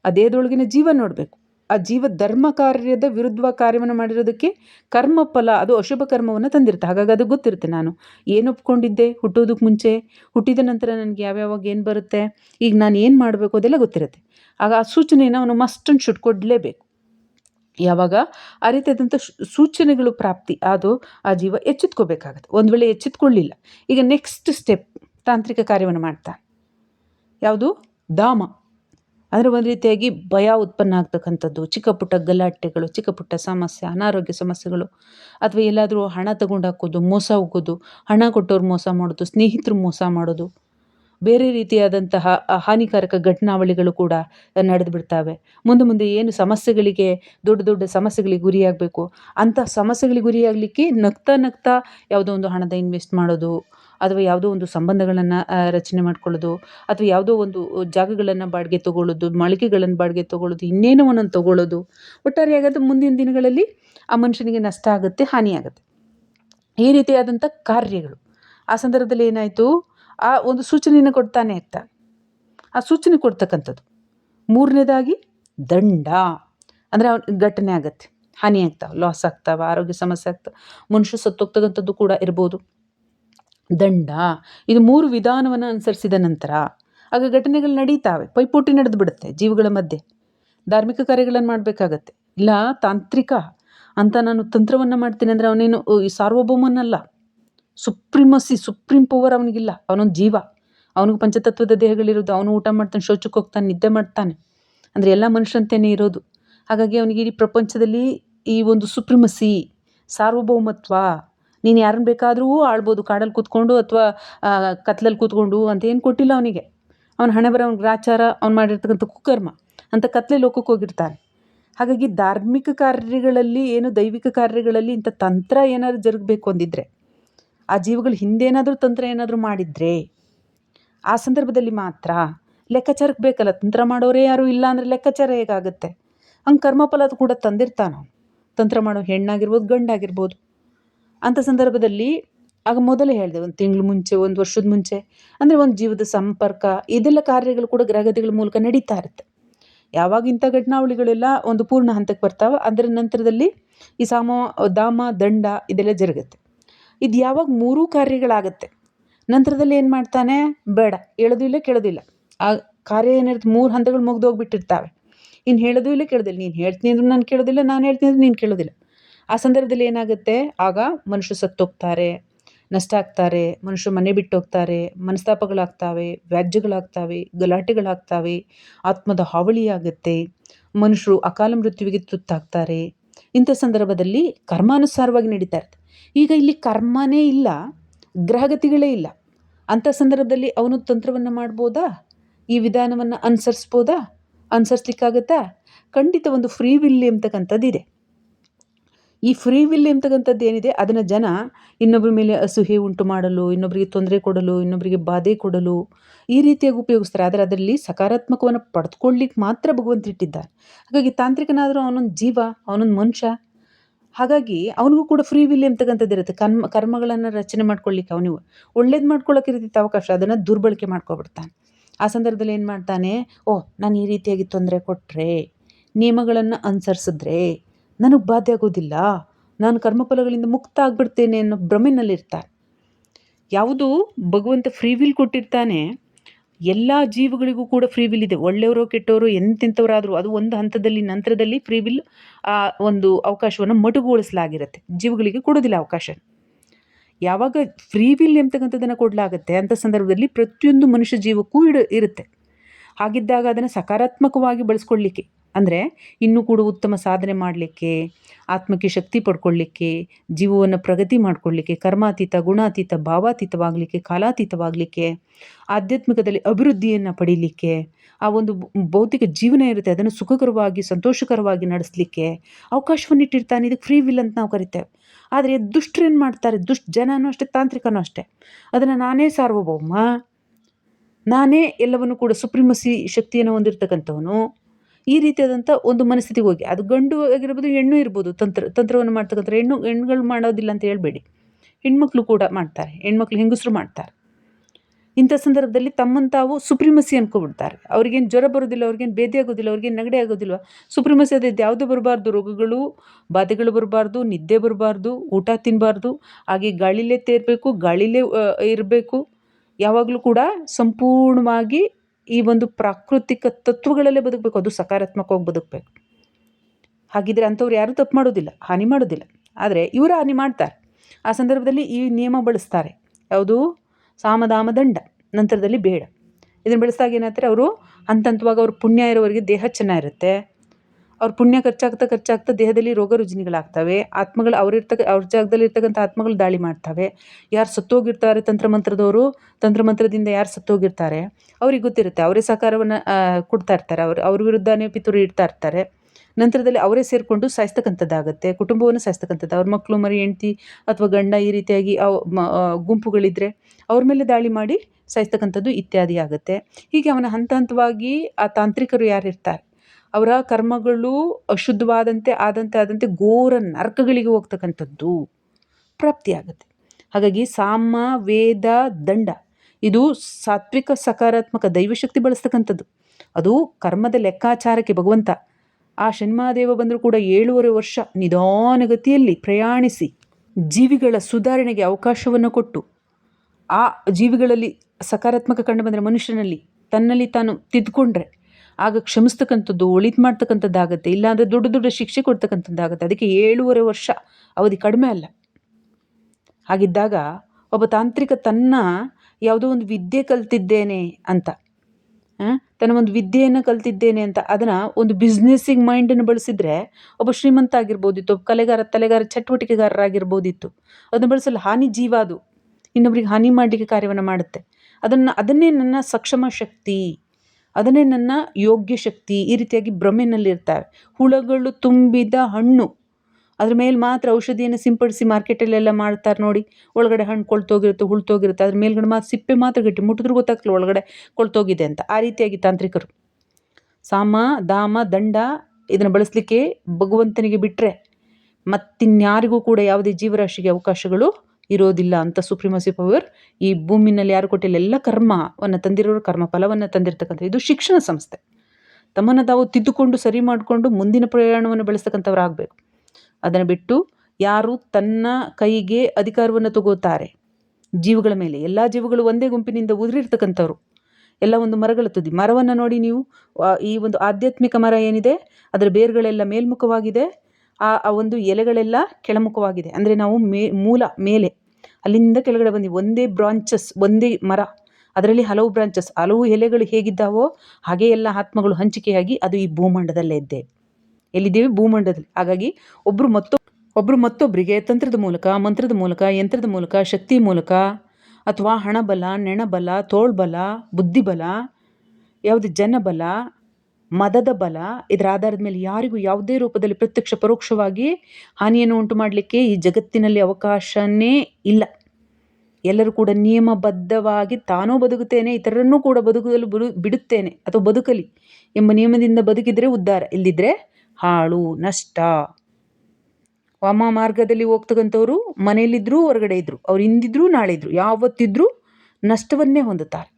Speaker 1: ಆ ದೇಹದೊಳಗಿನ ಜೀವ ನೋಡಬೇಕು. ಆ ಜೀವ ಧರ್ಮ ಕಾರ್ಯದ ವಿರುದ್ಧ ಕಾರ್ಯವನ್ನು ಮಾಡಿರೋದಕ್ಕೆ ಕರ್ಮಫಲ, ಅದು ಅಶುಭ ಕರ್ಮವನ್ನು ತಂದಿರುತ್ತೆ. ಹಾಗಾಗಿ ಅದು ಗೊತ್ತಿರುತ್ತೆ ನಾನು. ಏನು ಒಪ್ಕೊಂಡಿದ್ದೆ? ಹುಟ್ಟೋದಕ್ಕೆ ಮುಂಚೆ? ಹುಟ್ಟಿದ ನಂತರ ನನಗೆ ಯಾವ್ಯಾವಾಗ ಏನು ಬರುತ್ತೆ? ಈಗ ನಾನು ಏನು ಮಾಡಬೇಕು ಅದೆಲ್ಲ ಗೊತ್ತಿರುತ್ತೆ. ಆಗ ಆ ಸೂಚನೆಯನ್ನು ಅವನು ಮಸ್ಟನ್ನು ಅಂಡ್ ಶುಡ್ ಕೊಡಲೇಬೇಕು. ಯಾವಾಗ? ಆ ರೀತಿಯಾದಂಥ ಸೂಚನೆಗಳು ಪ್ರಾಪ್ತಿ. ಅದು ಆ ಜೀವ ಎಚ್ಚೆತ್ಕೋಬೇಕಾಗತ್ತೆ. ಒಂದು ವೇಳೆ ಎಚ್ಚೆತ್ಕೊಳ್ಳಿಲ್ಲ, ಈಗ ನೆಕ್ಸ್ಟ್ ಸ್ಟೆಪ್ ತಾಂತ್ರಿಕ ಕಾರ್ಯವನ್ನು ಮಾಡ್ತಾ. ಯಾವುದು? ಧಾಮ. ಅಂದರೆ ಒಂದು ರೀತಿಯಾಗಿ ಭಯ ಉತ್ಪನ್ನ ಆಗ್ತಕ್ಕಂಥದ್ದು. ಚಿಕ್ಕ ಪುಟ್ಟ ಗಲಾಟೆಗಳು, ಚಿಕ್ಕ ಪುಟ್ಟ ಸಮಸ್ಯೆ, ಅನಾರೋಗ್ಯ ಸಮಸ್ಯೆಗಳು ಅಥವಾ ಎಲ್ಲಾದರೂ ಹಣ ತಗೊಂಡು ಹಾಕೋದು, ಮೋಸ ಹೋಗೋದು, ಹಣ ಕೊಟ್ಟವ್ರು ಮೋಸ ಮಾಡೋದು, ಸ್ನೇಹಿತರು ಮೋಸ ಮಾಡೋದು. ಬೇರೆ ರೀತಿಯಾದಂತಹ ಹಾನಿಕಾರಕ ಘಟನಾವಳಿಗಳು ಕೂಡ ನಡೆದು ಬಿಡ್ತವೆ. ಮುಂದೆ ಮುಂದೆ ಏನು ಸಮಸ್ಯೆಗಳಿಗೆ, ದೊಡ್ಡ ದೊಡ್ಡ ಸಮಸ್ಯೆಗಳಿಗೆ ಗುರಿಯಾಗಬೇಕು. ಅಂಥ ಸಮಸ್ಯೆಗಳಿಗೆ ಗುರಿಯಾಗಲಿಕ್ಕೆ ನಗ್ತಾ ನಗ್ತಾ ಯಾವುದೋ ಒಂದು ಹಣದ ಇನ್ವೆಸ್ಟ್ ಮಾಡೋದು ಅಥವಾ ಯಾವುದೋ ಒಂದು ಸಂಬಂಧಗಳನ್ನು ರಚನೆ ಮಾಡ್ಕೊಳ್ಳೋದು, ಅಥವಾ ಯಾವುದೋ ಒಂದು ಜಾಗಗಳನ್ನು ಬಾಡಿಗೆ ತೊಗೊಳ್ಳೋದು, ಮಳಿಗೆಗಳನ್ನು ಬಾಡಿಗೆ ತೊಗೊಳ್ಳೋದು, ಇನ್ನೇನೋ ಒಂದೊಂದು ತೊಗೊಳ್ಳೋದು ಒಟ್ಟಾರೆಯಾಗಿ ಮುಂದಿನ ದಿನಗಳಲ್ಲಿ ಆ ಮನುಷ್ಯನಿಗೆ ನಷ್ಟ ಆಗುತ್ತೆ ಹಾನಿಯಾಗುತ್ತೆ ಈ ರೀತಿಯಾದಂಥ ಕಾರ್ಯಗಳು. ಆ ಸಂದರ್ಭದಲ್ಲಿ ಏನಾಯಿತು? ಆ ಒಂದು ಸೂಚನೆಯನ್ನು ಕೊಡ್ತಾನೆ ಅಂತ. ಆ ಸೂಚನೆ ಕೊಡ್ತಕ್ಕಂಥದ್ದು. ಮೂರನೇದಾಗಿ ದಂಡ. ಅಂದರೆ ಅವ್ನ ಘಟನೆ ಆಗತ್ತೆ. ಹಾನಿ ಆಗ್ತಾವೆ ಲಾಸ್ ಆಗ್ತಾವೆ, ಆರೋಗ್ಯ ಸಮಸ್ಯೆ ಆಗ್ತಾವೆ. ಮನುಷ್ಯ ಸತ್ತೋಗ್ತಕ್ಕಂಥದ್ದು ಕೂಡ ಇರ್ಬೋದು. ದಂಡ. ಇದು ಮೂರು ವಿಧಾನವನ್ನು ಅನುಸರಿಸಿದ ನಂತರ ಆಗ ಘಟನೆಗಳು ನಡೀತಾವೆ. ಪೈಪೋಟಿ ನಡೆದು ಬಿಡುತ್ತೆ ಜೀವಗಳ ಮಧ್ಯೆ. ಧಾರ್ಮಿಕ ಕಾರ್ಯಗಳನ್ನು ಮಾಡಬೇಕಾಗತ್ತೆ. ಇಲ್ಲ, ತಾಂತ್ರಿಕ. ಅಂತ ನಾನು ತಂತ್ರವನ್ನು ಮಾಡ್ತೀನಿ ಅಂದರೆ ಅವನೇನು ಈ ಸಾರ್ವಭೌಮನಲ್ಲ. ಸುಪ್ರೀಮಸಿ, ಸುಪ್ರೀಂ ಪವರ್ ಅವನಿಗಿಲ್ಲ. ಅವನೊಂದು ಜೀವ. ಅವನಿಗೆ ಪಂಚತತ್ವದ ದೇಹಗಳಿರೋದು ಅವನು ಊಟ ಮಾಡ್ತಾನೆ, ಶೌಚಕ್ಕೆ ಹೋಗ್ತಾನೆ, ನಿದ್ದೆ ಮಾಡ್ತಾನೆ. ಅಂದರೆ ಎಲ್ಲ ಮನುಷ್ಯಂತೇನೆ ಇರೋದು. ಹಾಗಾಗಿ ಅವನಿಗೆ ಇಡೀ ಪ್ರಪಂಚದಲ್ಲಿ ಈ ಒಂದು ಸುಪ್ರಿಮಸಿ, ಸಾರ್ವಭೌಮತ್ವ ನೀನು ಯಾರನ್ನ ಬೇಕಾದರೂ ಆಳ್ಬೋದು ಕಾಡಲ್ಲಿ ಕೂತ್ಕೊಂಡು ಅಥವಾ ಕತ್ಲಲ್ಲಿ ಕೂತ್ಕೊಂಡು ಅಂತ ಏನು ಕೊಟ್ಟಿಲ್ಲ ಅವನಿಗೆ. ಅವನ ಹಣೆ ಬರ ಅವ್ನ ಗ್ರಾಚಾರ ಅವ್ನು ಮಾಡಿರ್ತಕ್ಕಂಥ ಕುಕರ್ಮ ಅಂತ ಕತ್ಲೆ ಲೋಕಕ್ಕೆ ಹೋಗಿರ್ತಾನೆ. ಹಾಗಾಗಿ ಧಾರ್ಮಿಕ ಕಾರ್ಯಗಳಲ್ಲಿ ಏನು ದೈವಿಕ ಕಾರ್ಯಗಳಲ್ಲಿ ಇಂಥ ತಂತ್ರ ಏನಾದರೂ ಜರುಗಬೇಕು ಅಂದಿದ್ರೆ, ಆ ಜೀವಗಳು ಹಿಂದೇನಾದರೂ ತಂತ್ರ ಏನಾದರೂ ಮಾಡಿದರೆ, ಆ ಸಂದರ್ಭದಲ್ಲಿ ಮಾತ್ರ ಲೆಕ್ಕಾಚಾರಕ್ಕೆ ಬೇಕಲ್ಲ. ತಂತ್ರ ಮಾಡೋರೇ ಯಾರು ಇಲ್ಲ ಅಂದರೆ ಲೆಕ್ಕಾಚಾರ ಹೇಗಾಗುತ್ತೆ? ಹಂಗೆ ಕರ್ಮಫಲ ಕೂಡ ತಂದಿರ್ತಾನೆ ತಂತ್ರ ಮಾಡೋ ಹೆಣ್ಣಾಗಿರ್ಬೋದು, ಗಂಡಾಗಿರ್ಬೋದು. ಅಂಥ ಸಂದರ್ಭದಲ್ಲಿ ಆಗ ಮೊದಲೇ ಹೇಳಿದೆ, ಒಂದು ತಿಂಗಳು ಮುಂಚೆ, ಒಂದು ವರ್ಷದ ಮುಂಚೆ, ಅಂದರೆ ಒಂದು ಜೀವದ ಸಂಪರ್ಕ, ಇದೆಲ್ಲ ಕಾರ್ಯಗಳು ಕೂಡ ಗ್ರಹಗತಿಗಳ ಮೂಲಕ ನಡೀತಾ ಇರುತ್ತೆ. ಯಾವಾಗ ಇಂಥ ಘಟನಾವಳಿಗಳೆಲ್ಲ ಒಂದು ಪೂರ್ಣ ಹಂತಕ್ಕೆ ಬರ್ತಾವೆ, ಅದರ ನಂತರದಲ್ಲಿ ಈ ಸಾಮ, ದಾಮ, ದಂಡ ಇದೆಲ್ಲ ಜರುಗುತ್ತೆ. ಇದು ಯಾವಾಗ ಮೂರೂ ಕಾರ್ಯಗಳಾಗತ್ತೆ. ನಂತರದಲ್ಲಿ ಏನು ಮಾಡ್ತಾನೆ? ಬೇಡ, ಹೇಳೋದು ಇಲ್ಲ ಕೇಳೋದಿಲ್ಲ ಆ ಕಾರ್ಯ ಏನಿರುತ್ತೆ, ಮೂರು ಹಂತಗಳು ಮುಗ್ದು ಹೋಗ್ಬಿಟ್ಟಿರ್ತಾವೆ ಇನ್ನು ಹೇಳೋದು ಇಲ್ಲ, ಕೇಳೋದಿಲ್ಲ. ನೀನು ಹೇಳ್ತೀನಿ ಅಂದ್ರೆ ನಾನು ಕೇಳೋದಿಲ್ಲ, ನಾನು ಹೇಳ್ತೀನಿ ಅಂದ್ರೆ ನೀನು ಕೇಳೋದಿಲ್ಲ. ಆ ಸಂದರ್ಭದಲ್ಲಿ ಏನಾಗುತ್ತೆ? ಆಗ ಮನುಷ್ಯರು ಸತ್ತೋಗ್ತಾರೆ, ನಷ್ಟ ಆಗ್ತಾರೆ, ಮನುಷ್ಯರು ಮನೆ ಬಿಟ್ಟು ಹೋಗ್ತಾರೆ ಮನಸ್ತಾಪಗಳಾಗ್ತಾವೆ, ವ್ಯಾಜ್ಯಗಳಾಗ್ತಾವೆ, ಗಲಾಟೆಗಳಾಗ್ತಾವೆ, ಆತ್ಮದ ಹಾವಳಿ ಆಗುತ್ತೆ ಮನುಷ್ಯರು ಅಕಾಲ ಮೃತ್ಯುವಿಗೆ ತುತ್ತಾಗ್ತಾರೆ. ಇಂಥ ಸಂದರ್ಭದಲ್ಲಿ ಕರ್ಮಾನುಸಾರವಾಗಿ ನಡೀತಾ ಇರ್ತದೆ ಈಗ ಇಲ್ಲಿ ಕರ್ಮನೇ ಇಲ್ಲ, ಗ್ರಹಗತಿಗಳೇ ಇಲ್ಲ. ಅಂಥ ಸಂದರ್ಭದಲ್ಲಿ ಅವನು ತಂತ್ರವನ್ನು ಮಾಡ್ಬೋದಾ? ಈ ವಿಧಾನವನ್ನು ಅನುಸರಿಸ್ಬೋದಾ? ಅನುಸರಿಸ್ಲಿಕ್ಕಾಗತ್ತಾ? ಖಂಡಿತ ಒಂದು ಫ್ರೀ ವಿಲ್ ಎಂಬತಕ್ಕಂಥದ್ದಿದೆ ಈ ಫ್ರೀ ವಿಲ್ ಎಂತಕ್ಕಂಥದ್ದು ಏನಿದೆ, ಅದನ್ನು ಜನ ಇನ್ನೊಬ್ಬರ ಮೇಲೆ ಅಸೂಹೆ ಉಂಟು ಮಾಡಲು ಇನ್ನೊಬ್ಬರಿಗೆ ತೊಂದರೆ ಕೊಡಲು ಇನ್ನೊಬ್ಬರಿಗೆ ಬಾಧೆ ಕೊಡಲು ಈ ರೀತಿಯಾಗಿ ಉಪಯೋಗಿಸ್ತಾರೆ. ಆದರೆ ಅದರಲ್ಲಿ ಸಕಾರಾತ್ಮಕವನ್ನು ಪಡೆದುಕೊಳ್ಳಿಕ್ಕೆ ಮಾತ್ರ ಭಗವಂತ ಇಟ್ಟಿದ್ದಾನೆ. ಹಾಗಾಗಿ ತಾಂತ್ರಿಕನಾದರೂ ಅವನೊಂದು ಜೀವ, ಅವನೊಂದು ಮನುಷ್ಯ. ಹಾಗಾಗಿ ಅವನಿಗೂ ಕೂಡ ಫ್ರೀ ವಿಲ್ ಎಂತಕ್ಕಂಥದ್ದು ಇರುತ್ತೆ. ಕರ್ಮ, ಕರ್ಮಗಳನ್ನು ರಚನೆ ಮಾಡ್ಕೊಳ್ಳಿಕ್ಕೆ ಅವನಿಗೂ. ಒಳ್ಳೇದು ಮಾಡ್ಕೊಳ್ಳೋಕೆ ಇರ್ತಿತ್ತು ಅವಕಾಶ, ಅದನ್ನು ದುರ್ಬಳಕೆ ಮಾಡ್ಕೊಬಿಡ್ತಾನೆ. ಆ ಸಂದರ್ಭದಲ್ಲಿ ಏನು ಮಾಡ್ತಾನೆ ಓಹ್ ನಾನು ಈ ರೀತಿಯಾಗಿ ತೊಂದರೆ ಕೊಟ್ಟರೆ ನಿಯಮಗಳನ್ನು ಅನುಸರಿಸಿದ್ರೆ ನನಗೆ ಬಾಧೆ ಆಗೋದಿಲ್ಲ. ನಾನು ಕರ್ಮಫಲಗಳಿಂದ ಮುಕ್ತ ಆಗ್ಬಿಡ್ತೇನೆ ಅನ್ನೋ ಭ್ರಮೆನಲ್ಲಿರ್ತಾರೆ. ಯಾವುದು ಭಗವಂತ ಫ್ರೀ ವಿಲ್ ಕೊಟ್ಟಿರ್ತಾನೆ. ಎಲ್ಲ ಜೀವಗಳಿಗೂ ಕೂಡ ಫ್ರೀ ವಿಲ್ ಇದೆ. ಒಳ್ಳೆಯವರು, ಕೆಟ್ಟವರು, ಎಂತೆಂಥವರಾದರೂ ಅದು ಒಂದು ಹಂತದಲ್ಲಿ, ನಂತರದಲ್ಲಿ ಫ್ರೀ ವಿಲ್ ಆ, ಒಂದು ಅವಕಾಶವನ್ನು ಮಟುಗೊಳಿಸಲಾಗಿರುತ್ತೆ. ಜೀವಗಳಿಗೆ ಕೊಡೋದಿಲ್ಲ ಅವಕಾಶ. ಯಾವಾಗ ಫ್ರೀ ವಿಲ್ ಎಂಬತಕ್ಕಂಥದ್ದನ್ನು ಕೊಡಲಾಗುತ್ತೆ ಅಂಥ ಸಂದರ್ಭದಲ್ಲಿ ಪ್ರತಿಯೊಂದು ಮನುಷ್ಯ ಜೀವಕ್ಕೂ ಇಡ, ಇರುತ್ತೆ. ಹಾಗಿದ್ದಾಗ ಅದನ್ನು ಸಕಾರಾತ್ಮಕವಾಗಿ ಬಳಸ್ಕೊಳ್ಳಿಕ್ಕೆ. ಅಂದರೆ ಇನ್ನೂ ಕೂಡ ಉತ್ತಮ ಸಾಧನೆ ಮಾಡಲಿಕ್ಕೆ, ಆತ್ಮಕ್ಕೆ ಶಕ್ತಿ ಪಡ್ಕೊಳ್ಳಿಕ್ಕೆ, ಜೀವವನ್ನು ಪ್ರಗತಿ ಮಾಡಿಕೊಳ್ಳಿಕ್ಕೆ, ಕರ್ಮಾತೀತ, ಗುಣಾತೀತ, ಭಾವಾತೀತವಾಗಲಿಕ್ಕೆ, ಕಾಲಾತೀತವಾಗಲಿಕ್ಕೆ, ಆಧ್ಯಾತ್ಮಿಕದಲ್ಲಿ ಅಭಿವೃದ್ಧಿಯನ್ನು ಪಡೀಲಿಕ್ಕೆ, ಆ ಒಂದು ಭೌತಿಕ ಜೀವನ ಇರುತ್ತೆ, ಅದನ್ನು ಸುಖಕರವಾಗಿ, ಸಂತೋಷಕರವಾಗಿ ನಡೆಸಲಿಕ್ಕೆ ಅವಕಾಶವನ್ನು ಇಟ್ಟಿರ್ತಾನೆ. ಇದಕ್ಕೆ ಫ್ರೀ ವಿಲ್ ಅಂತ ನಾವು ಕರಿತೇವೆ. ಆದರೆ ದುಷ್ಟರು ಏನು ಮಾಡ್ತಾರೆ? ದುಷ್ಟ ಜನನೂ ಅಷ್ಟೇ, ತಾಂತ್ರಿಕನೂ ಅಷ್ಟೇ. ಅದನ್ನು ನಾನೇ ಸಾರ್ವಭೌಮ, ನಾನೇ ಎಲ್ಲವನ್ನು ಕೂಡ ಸುಪ್ರೀಮಸಿ ಶಕ್ತಿಯನ್ನು ಹೊಂದಿರತಕ್ಕಂಥವನು. ಈ ರೀತಿಯಾದಂಥ ಒಂದು ಮನಸ್ಥಿತಿಗೆ ಹೋಗಿ. ಅದು ಗಂಡು ಆಗಿರ್ಬೋದು, ಹೆಣ್ಣು ಇರ್ಬೋದು, ತಂತ್ರ, ತಂತ್ರವನ್ನು ಮಾಡ್ತಕ್ಕಂಥ ಹೆಣ್ಣು ಹೆಣ್ಣುಗಳು ಮಾಡೋದಿಲ್ಲ ಅಂತ ಹೇಳಬೇಡಿ. ಹೆಣ್ಮಕ್ಳು ಕೂಡ ಮಾಡ್ತಾರೆ. ಹೆಣ್ಮಕ್ಳು ಹೆಂಗಸರು ಮಾಡ್ತಾರೆ. ಇಂಥ ಸಂದರ್ಭದಲ್ಲಿ ತಮ್ಮನ್ನು ತಾವು ಸುಪ್ರೀಮಸಿ ಅನ್ಕೊಬಿಡ್ತಾರೆ ಅವ್ರಿಗೇನು ಜ್ವರ ಬರೋದಿಲ್ಲ, ಅವ್ರಿಗೇನು ಭೇದಿ ಆಗೋದಿಲ್ಲ, ಅವ್ರಿಗೇನು ನೆಗಡಿ ಆಗೋದಿಲ್ಲ. ಸುಪ್ರೀಮಸಿ ಅದು, ಯಾವುದೇ ಬರಬಾರ್ದು, ರೋಗಗಳು, ಬಾಧೆಗಳು ಬರಬಾರ್ದು, ನಿದ್ದೆ ಬರಬಾರ್ದು, ಊಟ ತಿನ್ನಬಾರ್ದು ಹಾಗೆ ಗಾಳಿಲೇ ತೇರಬೇಕು, ಗಾಳಿಲೇ ಇರಬೇಕು. ಯಾವಾಗಲೂ ಕೂಡ ಸಂಪೂರ್ಣವಾಗಿ ಈ ಒಂದು ಪ್ರಾಕೃತಿಕ ತತ್ವಗಳಲ್ಲೇ ಬದುಕಬೇಕು, ಅದು ಸಕಾರಾತ್ಮಕವಾಗಿ ಬದುಕಬೇಕು. ಹಾಗಿದ್ರೆ ಅಂಥವ್ರು ಯಾರೂ ತಪ್ಪು ಮಾಡೋದಿಲ್ಲ, ಹಾನಿ ಮಾಡೋದಿಲ್ಲ. ಆದರೆ ಇವರು ಹಾನಿ ಮಾಡ್ತಾರೆ. ಆ ಸಂದರ್ಭದಲ್ಲಿ ಈ ನಿಯಮ ಬಳಸ್ತಾರೆ. ಯಾವುದು? ಸಾಮದಾಮ ದಂಡ, ನಂತರದಲ್ಲಿ ಬೇಡ. ಇದನ್ನು ಬೆಳೆಸಿದಾಗ ಏನಾಗ್ತಾರೆ ಅವರು ಹಂತ ಹಂತವಾಗಿ ಅವ್ರ ಪುಣ್ಯ ಇರೋವರೆಗೆ ದೇಹ ಚೆನ್ನಾಗಿರುತ್ತೆ. ಅವ್ರ ಪುಣ್ಯ ಖರ್ಚಾಗ್ತಾ ಖರ್ಚಾಗ್ತಾ ದೇಹದಲ್ಲಿ ರೋಗ ರುಜಿನಗಳಾಗ್ತವೆ. ಆತ್ಮಗಳು ಅವ್ರಿರ್ತಕ್ಕ ಅವ್ರ ಜಾಗದಲ್ಲಿ ಇರ್ತಕ್ಕಂಥ ಆತ್ಮಗಳು ದಾಳಿ ಮಾಡ್ತವೆ. ಯಾರು ಸತ್ತೋಗಿರ್ತಾರೆ ತಂತ್ರಮಂತ್ರದವರು, ತಂತ್ರಮಂತ್ರದಿಂದ ಯಾರು ಸತ್ತೋಗಿರ್ತಾರೆ, ಅವ್ರಿಗೆ ಗೊತ್ತಿರುತ್ತೆ. ಅವರೇ ಸಹಕಾರವನ್ನು ಕೊಡ್ತಾ ಇರ್ತಾರೆ. ಅವ್ರು, ಅವ್ರ ವಿರುದ್ಧನೇ ಪಿತೂರಿ ಇಡ್ತಾ ಇರ್ತಾರೆ. ನಂತರದಲ್ಲಿ ಅವರೇ ಸೇರಿಕೊಂಡು ಸಾಯಿಸ್ತಕ್ಕಂಥದ್ದಾಗುತ್ತೆ. ಕುಟುಂಬವನ್ನು ಸಾಯಿಸ್ತಕ್ಕಂಥದ್ದು. ಅವ್ರ ಮಕ್ಕಳು ಮರಿ, ಹೆಂಡ್ತಿ ಅಥವಾ ಗಂಡ ಈ ರೀತಿಯಾಗಿ ಅವು ಗುಂಪುಗಳಿದ್ದರೆ ಅವ್ರ ಮೇಲೆ ದಾಳಿ ಮಾಡಿ ಸಾಯಿಸ್ತಕ್ಕಂಥದ್ದು ಇತ್ಯಾದಿ ಆಗುತ್ತೆ. ಹೀಗೆ ಅವನ ಹಂತ ಹಂತವಾಗಿ ಆ ತಾಂತ್ರಿಕರು ಯಾರಿರ್ತಾರೆ ಅವರ ಕರ್ಮಗಳು ಅಶುದ್ಧವಾದಂತೆ, ಆದಂತೆ ಆದಂತೆ ಘೋರ ನರಕಗಳಿಗೆ ಹೋಗ್ತಕ್ಕಂಥದ್ದು ಪ್ರಾಪ್ತಿಯಾಗುತ್ತೆ. ಹಾಗಾಗಿ ಸಾಮ, ವೇದ, ದಂಡ, ಇದು ಸಾತ್ವಿಕ ಸಕಾರಾತ್ಮಕ ದೈವಶಕ್ತಿ ಬಳಸ್ತಕ್ಕಂಥದ್ದು. ಅದು ಕರ್ಮದ ಲೆಕ್ಕಾಚಾರಕ್ಕೆ ಭಗವಂತ ಆ ಶನ್ಮಾದೇವ ಬಂದರೂ ಕೂಡ ಏಳೂವರೆ ವರ್ಷ ನಿಧಾನಗತಿಯಲ್ಲಿ ಪ್ರಯಾಣಿಸಿ ಜೀವಿಗಳ ಸುಧಾರಣೆಗೆ ಅವಕಾಶವನ್ನು ಕೊಟ್ಟು ಆ ಜೀವಿಗಳಲ್ಲಿ ಸಕಾರಾತ್ಮಕ ಕಂಡು ಬಂದರೆ ಮನುಷ್ಯನಲ್ಲಿ ತನ್ನಲ್ಲಿ ತಾನು ತಿದ್ದುಕೊಂಡ್ರೆ ಆಗ ಕ್ಷಮಿಸ್ತಕ್ಕಂಥದ್ದು, ಒಳಿತು ಮಾಡ್ತಕ್ಕಂಥದ್ದಾಗತ್ತೆ, ಇಲ್ಲಾಂದರೆ ದೊಡ್ಡ ದೊಡ್ಡ ಶಿಕ್ಷೆ ಕೊಡ್ತಕ್ಕಂಥದ್ದಾಗುತ್ತೆ. ಅದಕ್ಕೆ ಏಳೂವರೆ ವರ್ಷ ಅವಧಿ ಕಡಿಮೆ ಅಲ್ಲ. ಹಾಗಿದ್ದಾಗ ಒಬ್ಬ ತಾಂತ್ರಿಕ ತನ್ನ ಯಾವುದೋ ಒಂದು ವಿದ್ಯೆ ಕಲ್ತಿದ್ದೇನೆ ಅಂತ ತನ್ನ ಒಂದು ವಿದ್ಯೆಯನ್ನು ಕಲ್ತಿದ್ದೇನೆ ಅಂತ, ಅದನ್ನು ಒಂದು ಬಿಸ್ನೆಸ್ಸಿಗೆ ಮೈಂಡನ್ನು ಬಳಸಿದರೆ ಒಬ್ಬ ಶ್ರೀಮಂತ ಆಗಿರ್ಬೋದಿತ್ತು, ಒಬ್ಬ ಕಲೆಗಾರ, ತಲೆಗಾರ, ಚಟುವಟಿಕೆಗಾರರಾಗಿರ್ಬೋದಿತ್ತು. ಅದನ್ನು ಬಳಸಲು ಹಾನಿ ಜೀವ ಅದು. ಇನ್ನೊಬ್ರಿಗೆ ಹಾನಿ ಮಾಡಲಿಕ್ಕೆ ಕಾರ್ಯವನ್ನು ಮಾಡುತ್ತೆ. ಅದನ್ನು, ಅದನ್ನೇ ನನ್ನ ಸಕ್ಷಮ ಶಕ್ತಿ. ಅದನ್ನೇ ನನ್ನ ಯೋಗ್ಯ ಶಕ್ತಿ. ಈ ರೀತಿಯಾಗಿ ಭ್ರಮೆನಲ್ಲಿರ್ತಾರೆ ಹುಳಗಳು ತುಂಬಿದ ಹಣ್ಣು. ಅದ್ರ ಮೇಲೆ ಮಾತ್ರ ಔಷಧಿಯನ್ನು ಸಿಂಪಡಿಸಿ ಮಾರ್ಕೆಟಲ್ಲೆಲ್ಲ ಮಾಡ್ತಾರೆ ನೋಡಿ. ಒಳಗಡೆ ಹಣ್ಣು ಕೊಳ್ತೋಗಿರುತ್ತೆ ಹುಳ್ತೋಗಿರುತ್ತೆ ಅದ್ರ ಮೇಲ್ಗಡೆ ಮಾತ್ರ ಸಿಪ್ಪೆ ಮಾತ್ರ ಗಟ್ಟಿ ಮುಟ್ಟಿದ್ರೂ ಗೊತ್ತಾಗ್ತಿಲ್ಲ ಒಳಗಡೆ ಕೊಳ್ತೋಗಿದೆ ಅಂತ. ಆ ರೀತಿಯಾಗಿ ತಾಂತ್ರಿಕರು. ಸಾಮ, ದಾಮ, ದಂಡ ಇದನ್ನು ಬಳಸಲಿಕ್ಕೆ ಭಗವಂತನಿಗೆ ಬಿಟ್ಟರೆ ಮತ್ತಿನ್ಯಾರಿಗೂ ಕೂಡ ಯಾವುದೇ ಜೀವರಾಶಿಗೆ ಅವಕಾಶಗಳು ಇರೋದಿಲ್ಲ ಅಂತ ಸುಪ್ರೀಮಸಿ ಪವರ್ ಈ ಭೂಮಿನಲ್ಲಿ ಯಾರು ಕೊಟ್ಟಿಲ್ಲ, ಎಲ್ಲ ಕರ್ಮವನ್ನು ತಂದಿರೋರು ಕರ್ಮ ಫಲವನ್ನು ತಂದಿರತಕ್ಕಂಥ ಇದು ಶಿಕ್ಷಣ ಸಂಸ್ಥೆ. ತಮ್ಮನ್ನು ತಾವು ತಿದ್ದುಕೊಂಡು, ಸರಿ ಮಾಡಿಕೊಂಡು ಮುಂದಿನ ಪ್ರಯಾಣವನ್ನು ಬೆಳೆಸ್ತಕ್ಕಂಥವ್ರು ಆಗಬೇಕು ಅದನ್ನು ಬಿಟ್ಟು ಯಾರು ತನ್ನ ಕೈಗೆ ಅಧಿಕಾರವನ್ನು ತಗೋತಾರೆ, ಜೀವಗಳ ಮೇಲೆ, ಎಲ್ಲ ಜೀವಗಳು ಒಂದೇ ಗುಂಪಿನಿಂದ ಉದುರಿರ್ತಕ್ಕಂಥವ್ರು, ಎಲ್ಲ ಒಂದು ಮರಗಳ ತುದಿ. ಮರವನ್ನು ನೋಡಿ ನೀವು ಈ ಒಂದು ಆಧ್ಯಾತ್ಮಿಕ ಮರ ಏನಿದೆ, ಅದರ ಬೇರುಗಳೆಲ್ಲ ಮೇಲ್ಮುಖವಾಗಿದೆ ಆ ಒಂದು ಎಲೆಗಳೆಲ್ಲ ಕೆಳಮುಖವಾಗಿದೆ. ಅಂದರೆ ನಾವು ಮೇ, ಮೂಲ, ಮೇಲೆ ಅಲ್ಲಿಂದ ಕೆಳಗಡೆ ಬಂದು ಒಂದೇ ಬ್ರಾಂಚಸ್ ಒಂದೇ ಮರ. ಅದರಲ್ಲಿ ಹಲವು ಬ್ರಾಂಚಸ್ ಹಲವು ಎಲೆಗಳು ಹೇಗಿದ್ದಾವೋ ಹಾಗೆ ಎಲ್ಲ ಆತ್ಮಗಳು ಹಂಚಿಕೆಯಾಗಿ ಅದು ಈ ಭೂಮಂಡದಲ್ಲೇ ಇದ್ದೆ ಎಲ್ಲಿದ್ದೇವೆ? ಭೂಮಂಡದಲ್ಲಿ. ಹಾಗಾಗಿ ಒಬ್ಬರು ಮತ್ತೊ ಒಬ್ಬರು ಮತ್ತೊಬ್ಬರಿಗೆ ತಂತ್ರದ ಮೂಲಕ, ಮಂತ್ರದ ಮೂಲಕ, ಯಂತ್ರದ ಮೂಲಕ, ಶಕ್ತಿ ಮೂಲಕ ಅಥವಾ ಹಣಬಲ, ನೆಣಬಲ, ತೋಳ್ಬಲ, ಬುದ್ಧಿಬಲ, ಯಾವುದು ಜನಬಲ ಮದದ ಬಲ ಇದರ ಆಧಾರದ ಮೇಲೆ ಯಾರಿಗೂ ಯಾವುದೇ ರೂಪದಲ್ಲಿ ಪ್ರತ್ಯಕ್ಷ ಪರೋಕ್ಷವಾಗಿ ಹಾನಿಯನ್ನು ಉಂಟು ಮಾಡಲಿಕ್ಕೆ ಈ ಜಗತ್ತಿನಲ್ಲಿ ಅವಕಾಶನೇ ಇಲ್ಲ. ಎಲ್ಲರೂ ಕೂಡ ನಿಯಮಬದ್ಧವಾಗಿ ತಾನೂ ಬದುಕುತ್ತೇನೆ, ಇತರರನ್ನೂ ಕೂಡ ಬದುಕಲು ಬಿಡು, ಬಿಡುತ್ತೇನೆ ಅಥವಾ ಬದುಕಲಿ ಎಂಬ ನಿಯಮದಿಂದ ಬದುಕಿದರೆ ಉದ್ಧಾರ ಇಲ್ಲದಿದ್ದರೆ ಹಾಳು, ನಷ್ಟ. ವಾಮ ಮಾರ್ಗದಲ್ಲಿ ಹೋಗ್ತಕ್ಕಂಥವ್ರು ಮನೆಯಲ್ಲಿದ್ದರೂ ಹೊರಗಡೆ ಇದ್ದರು ಅವ್ರು ಹಿಂದಿದ್ರು ನಾಳೆ ಇದ್ದರು ಯಾವತ್ತಿದ್ರೂ ನಷ್ಟವನ್ನೇ ಹೊಂದುತ್ತಾರೆ.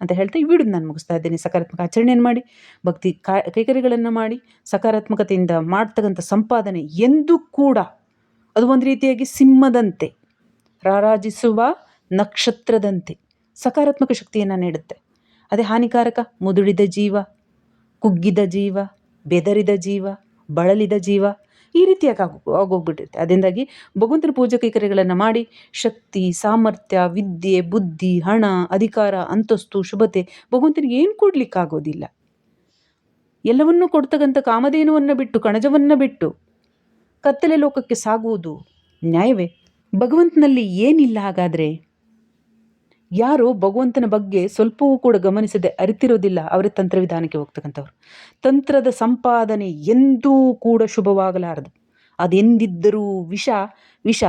Speaker 1: ಅಂತ ಹೇಳ್ತಾ ಈ ವಿಡಿಯೋ ನಾನು ಮುಗಿಸ್ತಾ ಇದ್ದೇನೆ. ಸಕಾರಾತ್ಮಕ ಆಚರಣೆಯನ್ನು ಮಾಡಿ, ಭಕ್ತಿ ಕೈಕರಿಗಳನ್ನು ಮಾಡಿ, ಸಕಾರಾತ್ಮಕತೆಯಿಂದ ಮಾಡ್ತಕ್ಕಂಥ ಸಂಪಾದನೆ ಎಂದೂ ಕೂಡ ಅದು ಒಂದು ರೀತಿಯಾಗಿ ಸಿಂಹದಂತೆ, ರಾರಾಜಿಸುವ ನಕ್ಷತ್ರದಂತೆ ಸಕಾರಾತ್ಮಕ ಶಕ್ತಿಯನ್ನು ನೀಡುತ್ತೆ. ಅದೇ ಹಾನಿಕಾರಕ, ಮುದುಡಿದ ಜೀವ, ಕುಗ್ಗಿದ ಜೀವ, ಬೆದರಿದ ಜೀವ, ಬಳಲಿದ ಜೀವ ಈ ರೀತಿಯಾಗಿ ಆಗೋ, ಆಗೋಗ್ಬಿಟ್ಟಿರುತ್ತೆ. ಅದರಿಂದಾಗಿ ಭಗವಂತನ ಪೂಜೆ ಕೈಕರ್ಯಗಳನ್ನು ಮಾಡಿ ಶಕ್ತಿ, ಸಾಮರ್ಥ್ಯ, ವಿದ್ಯೆ, ಬುದ್ಧಿ, ಹಣ, ಅಧಿಕಾರ, ಅಂತಸ್ತು, ಶುಭತೆ ಭಗವಂತನಿಗೆ ಏನು ಕೊಡಲಿಕ್ಕಾಗೋದಿಲ್ಲ. ಎಲ್ಲವನ್ನೂ ಕೊಡ್ತಕ್ಕಂಥ ಕಾಮಧೇನುವನ್ನು ಬಿಟ್ಟು, ಕಣಜವನ್ನು ಬಿಟ್ಟು, ಕತ್ತಲೆ ಲೋಕಕ್ಕೆ ಸಾಗುವುದು ನ್ಯಾಯವೇ? ಭಗವಂತನಲ್ಲಿ ಏನಿಲ್ಲ ಹಾಗಾದರೆ? ಯಾರು ಭಗವಂತನ ಬಗ್ಗೆ ಸ್ವಲ್ಪವೂ ಕೂಡ ಗಮನಿಸದೆ ಅರಿತಿರೋದಿಲ್ಲ ಅವರೇ ತಂತ್ರವಿಧಾನಕ್ಕೆ ಹೋಗ್ತಕ್ಕಂಥವ್ರು. ತಂತ್ರದ ಸಂಪಾದನೆ ಎಂದೂ ಕೂಡ ಶುಭವಾಗಲಾರದು. ಅದೆಂದಿದ್ದರೂ ವಿಷ ವಿಷ,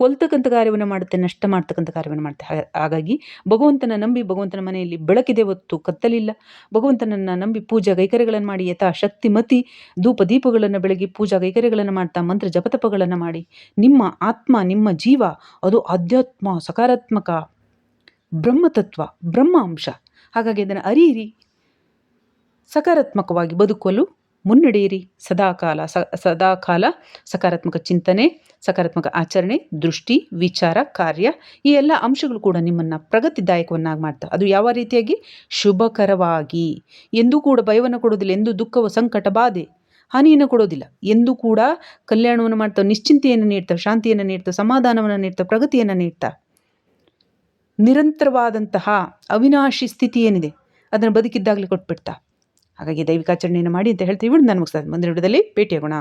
Speaker 1: ಕೊಲ್ತಕ್ಕಂಥ ಕಾರ್ಯವನ್ನು ಮಾಡುತ್ತೆ, ನಷ್ಟ ಮಾಡ್ತಕ್ಕಂಥ ಕಾರ್ಯವನ್ನು ಮಾಡುತ್ತೆ ಹಾಗಾಗಿ ಭಗವಂತನ ನಂಬಿ ಭಗವಂತನ ಮನೆಯಲ್ಲಿ ಬೆಳಕಿದೆ ಹೊತ್ತು ಕತ್ತಲಿಲ್ಲ. ಭಗವಂತನನ್ನು ನಂಬಿ ಪೂಜಾ ಕೈಕರ್ಯಗಳನ್ನು ಮಾಡಿ ಯಥಾ ಶಕ್ತಿಮತಿ ಧೂಪ, ದೀಪಗಳನ್ನು ಬೆಳಗಿ ಪೂಜಾ ಕೈಕರ್ಯಗಳನ್ನು ಮಾಡ್ತಾ ಮಂತ್ರ ಜಪತಪಗಳನ್ನು ಮಾಡಿ ನಿಮ್ಮ ಆತ್ಮ, ನಿಮ್ಮ ಜೀವ ಅದು ಆಧ್ಯಾತ್ಮ ಸಕಾರಾತ್ಮಕ ಬ್ರಹ್ಮತತ್ವ ಬ್ರಹ್ಮ ಅಂಶ ಹಾಗಾಗಿ ಅದನ್ನು ಅರಿಯಿರಿ. ಸಕಾರಾತ್ಮಕವಾಗಿ ಬದುಕಲು ಮುನ್ನಡೆಯಿರಿ. ಸದಾಕಾಲ, ಸ, ಸದಾಕಾಲ ಸಕಾರಾತ್ಮಕ ಚಿಂತನೆ, ಸಕಾರಾತ್ಮಕ ಆಚರಣೆ, ದೃಷ್ಟಿ, ವಿಚಾರ, ಕಾರ್ಯ ಈ ಎಲ್ಲ ಅಂಶಗಳು ಕೂಡ ನಿಮ್ಮನ್ನು ಪ್ರಗತಿದಾಯಕವನ್ನಾಗಿ ಮಾಡ್ತವೆ. ಅದು ಯಾವ ರೀತಿಯಾಗಿ? ಶುಭಕರವಾಗಿ. ಎಂದೂ ಕೂಡ ಭಯವನ್ನು ಕೊಡೋದಿಲ್ಲ ಎಂದು ದುಃಖವ ಸಂಕಟ ಬಾಧೆ ಹಾನಿಯನ್ನು ಕೊಡೋದಿಲ್ಲ ಎಂದೂ ಕೂಡ ಕಲ್ಯಾಣವನ್ನು ಮಾಡ್ತಾವೆ, ನಿಶ್ಚಿಂತೆಯನ್ನು ನೀಡ್ತಾವೆ, ಶಾಂತಿಯನ್ನು ನೀಡ್ತಾವೆ, ಸಮಾಧಾನವನ್ನು ನೀಡ್ತಾವೆ, ಪ್ರಗತಿಯನ್ನು ನೀಡ್ತವೆ. ನಿರಂತರವಾದಂತಹ ಅವಿನಾಶಿ ಸ್ಥಿತಿ ಏನಿದೆ, ಅದನ್ನು ಬದುಕಿದ್ದಾಗಲೇ ಕೊಟ್ಬಿಡ್ತಾ. ಹಾಗಾಗಿ ದೈವಿಕ ಆಚರಣೆಯನ್ನು ಮಾಡಿ ಅಂತ ಹೇಳ್ತೀವಿ ನಾನು ಮುಗಿಸ್ತಾ ಮುಂದಿನ ವಿಡಿಯೋದಲ್ಲಿ ಭೇಟಿಯಾಗೋಣ.